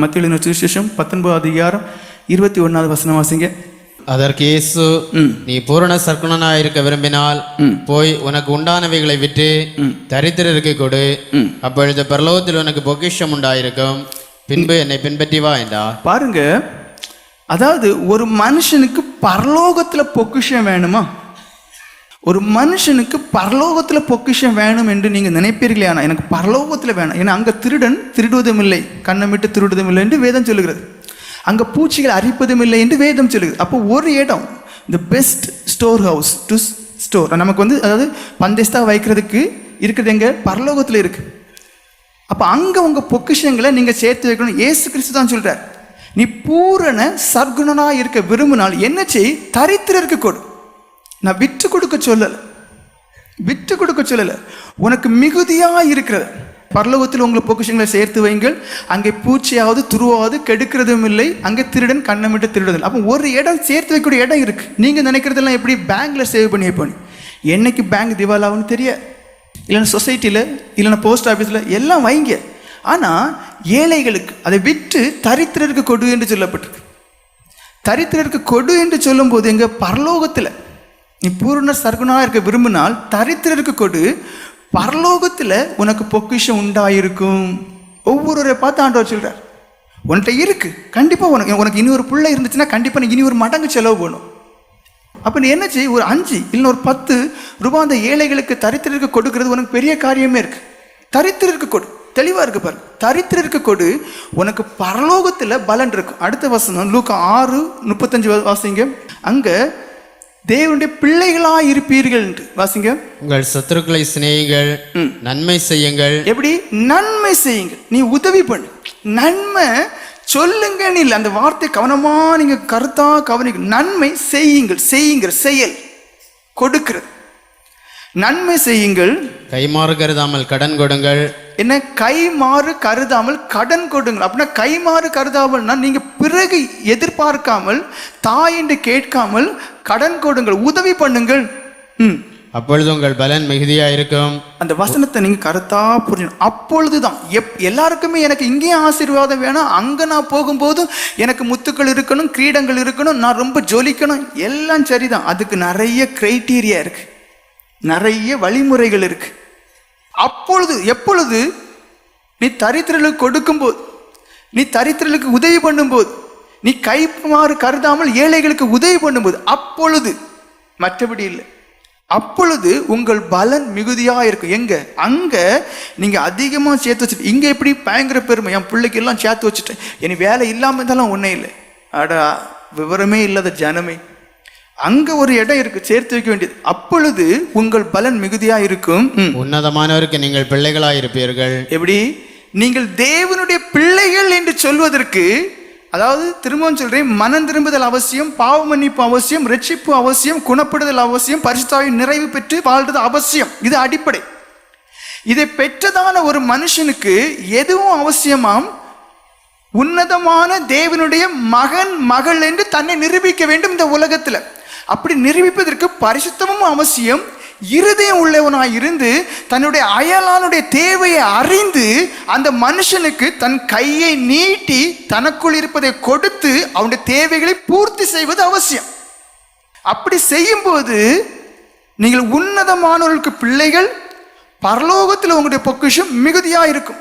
மத்திய சுவிசேஷம் பத்தொன்பது அதிகாரம் இருபத்தி ஒன்றாவது வசனம் வாசிங்க. அதற்கு இயேசு நீ பூரண சர்க்குணனாய் இருக்க விரும்பினால் போய் உனக்கு உண்டானவைகளை விட்டு தரித்திரருக்கு கொடு. அப்பொழுது பரலோகத்தில் உனக்கு பொக்கிஷம் உண்டாயிருக்கும். பின்பு என்னை பின்பற்றி வா என்றார். பாருங்க அதாவது ஒரு மனுஷனுக்கு பரலோகத்தில் பொக்கிஷம் வேணுமா? ஒரு மனுஷனுக்கு பரலோகத்தில் பொக்கிஷம் வேணும் என்று நீங்கள் நினைப்பீர்களே ஆனால் எனக்கு பரலோகத்தில் வேணும். ஏன்னா அங்கே திருடன் திருடுவதும் இல்லை கண்ணமிட்டு திருடுவதும் இல்லை என்று வேதம் சொல்லுகிறது. அங்கே பூச்சிகள் அரிப்பதும் இல்லை என்று வேதம் சொல்லுகிறது. அப்போ ஒரு இடம் the best store house to store நமக்கு வந்து அதாவது பந்தேஸ்தாக வைக்கிறதுக்கு இருக்கிறது எங்கே? பரலோகத்தில் இருக்குது அப்போ அங்கே உங்கள் பொக்கிஷங்களை நீங்கள் சேர்த்து வைக்கணும். ஏசு கிறிஸ்து தான் சொல்கிறார் நீ பூரண சர்க்குணனாக இருக்க விரும்பினால் என்ன செய்? தரித்திரருக்கு கொடு. நான் விட்டு கொடுக்க சொல்லலை. விட்டு கொடுக்க சொல்லலை. உனக்கு மிகுதியாக இருக்கிறது. பரலோகத்தில் உங்களை பொக்கிஷங்களை சேர்த்து வைங்கள். அங்கே பூச்சியாவது துருவாவது கெடுக்கிறதும் இல்லை. அங்கே திருடன் கண்ணமிட்டு திருடுதல். அப்போ ஒரு இடம் சேர்த்து வைக்கக்கூடிய இடம் இருக்குது நீங்கள் நினைக்கிறதெல்லாம் எப்படி பேங்க்கில் சேவ் பண்ணி வைப்போம் என்னைக்கு பேங்க் திவாலாகுன்னு தெரியாது. இல்லைன்னா சொசைட்டியில் இல்லைன்னா போஸ்ட் ஆஃபீஸில் எல்லாம் வைங்க. ஆனால் ஏழைகளுக்கு அதை விட்டு தரித்திரருக்கு கொடு என்று சொல்லப்பட்டிருக்கு. தரித்திரருக்கு கொடு என்று சொல்லும்போது எங்கள் பரலோகத்தில் நீ பூர்ண சர்க்குணாக இருக்க விரும்பினால் தரித்திரருக்கு கொடு. பரலோகத்தில் உனக்கு பொக்கிஷம் உண்டாயிருக்கும். ஒவ்வொருவரை பார்த்து ஆண்டவர் சொல்கிறார் உன்கிட்ட இருக்குது கண்டிப்பாக உனக்கு உனக்கு இனி ஒரு பிள்ளை இருந்துச்சுன்னா கண்டிப்பாக நீ இனி ஒரு மடங்கு செலவு பண்ணும். அப்போ நீ என்ன செய்ய ஒரு அஞ்சு இல்லை ஒரு பத்து ரூபாய் அந்த ஏழைகளுக்கு தரித்திரருக்கு கொடுக்கறது உனக்கு பெரிய காரியமே இருக்குது தரித்திரருக்கு கொடு. தெளிவாக இருக்கு பாரு தரித்திரருக்கு கொடு. உனக்கு பரலோகத்தில் பலன் இருக்கும் அடுத்த வசனம் லூக்கா ஆறு முப்பத்தஞ்சு வாசிங்க. அங்கே தேவனுடைய பிள்ளைகளாக இருப்பீர்கள் என்று. வாசிங்க. உங்கள் சத்துருக்களை சிநேகிகள் நன்மை செய்யுங்கள். எப்படி? நன்மை செய்யுங்க நீ உதவி பண்ணு. நன்மை சொல்லுங்கன்னு இல்லை. அந்த வார்த்தை கவனமா நீங்க கருத்தா கவனிக்க நன்மை செய்யுங்கள். செய்யுங்கள். செயல். கொடுக்கிறது. நன்மை செய்யுங்கள். கைமாறு கருதாமல் கடன் கொடுங்கள். என்ன கைமாறு கருதாமல் கடன் கொடுங்கள். அப்படின்னா கைமாறு கருதாமல்னா நீங்க பிறகு எதிர்பார்க்காமல் தாய் என்று கேட்காமல் கடன் கொடுங்கள் உதவி பண்ணுங்கள். ம். அப்பொழுது உங்கள் பலன் மிகுதியாயிருக்கும் அந்த வசனத்தை நீங்க கருத்தா புரியணும் அப்பொழுதுதான். எப் எல்லாருக்குமே எனக்கு இங்கேயும் ஆசீர்வாதம் வேணும். அங்க நான் போகும்போது எனக்கு முத்துக்கள் இருக்கணும் கிரீடங்கள் இருக்கணும் நான் ரொம்ப ஜொலிக்கணும். எல்லாம் சரிதான். அதுக்கு நிறைய கிரைட்டீரியா இருக்கு. நிறைய வழிமுறைகள் இருக்கு. அப்பொழுது எப்பொழுது நீ தரித்திரலுக்கு கொடுக்கும்போது நீ தரித்திரலுக்கு உதவி பண்ணும்போது நீ கைமாறு கருதாமல் ஏழைகளுக்கு உதவி பண்ணும்போது அப்பொழுது மற்றபடி இல்லை. அப்பொழுது உங்கள் பலன் மிகுதியாக இருக்கும். எங்க? அங்க நீங்க அதிகமாக சேர்த்து வச்சுட்டு இங்க எப்படி பயங்கர பெருமை? என் பிள்ளைக்கு எல்லாம் சேர்த்து வச்சுட்டேன். இனி வேலை இல்லாமல் இருந்தாலும் ஒன்றே இல்லை. அடா விவரமே இல்லாத ஜனமே. அங்க ஒரு இடம் இருக்கு சேர்த்து வைக்க வேண்டியது. அப்பொழுது உங்கள் பலன் மிகுதியா இருக்கும். உன்னதமானவருக்கு நீங்கள் பிள்ளைகளாயிருப்பீர்கள். எப்படி? நீங்கள் தேவனுடைய பிள்ளைகள் என்று சொல்வதற்கு அதாவது திரும்பவும் சொல்றேன் மனம் திரும்புதல் அவசியம் பாவ மன்னிப்பு அவசியம் ரட்சிப்பு அவசியம் குணப்படுதல் அவசியம் பரிசுத்தாவின் நிறைவு பெற்று வாழ்றது அவசியம். இது அடிப்படை. இதை பெற்றதான ஒரு மனுஷனுக்கு எதுவும் அவசியமாம். உன்னதமான தேவனுடைய மகன் மகள் என்று தன்னை நிரூபிக்க வேண்டும் இந்த உலகத்துல. அப்படி நிரூபிப்பதற்கு பரிசுத்தமும் அவசியம். இருதயம் உள்ளவனாய் இருந்து தன்னுடைய அயலானுடைய தேவையை அறிந்து அந்த மனுஷனுக்கு தன் கையை நீட்டி தனக்குள் இருப்பதை கொடுத்து அவனுடைய தேவைகளை பூர்த்தி செய்வது அவசியம். அப்படி செய்யும்போது நீங்கள் உன்னதமானவர்களுக்கு பிள்ளைகள் பரலோகத்தில் உங்களுடைய பொக்கிஷம் மிகுதியாக இருக்கும்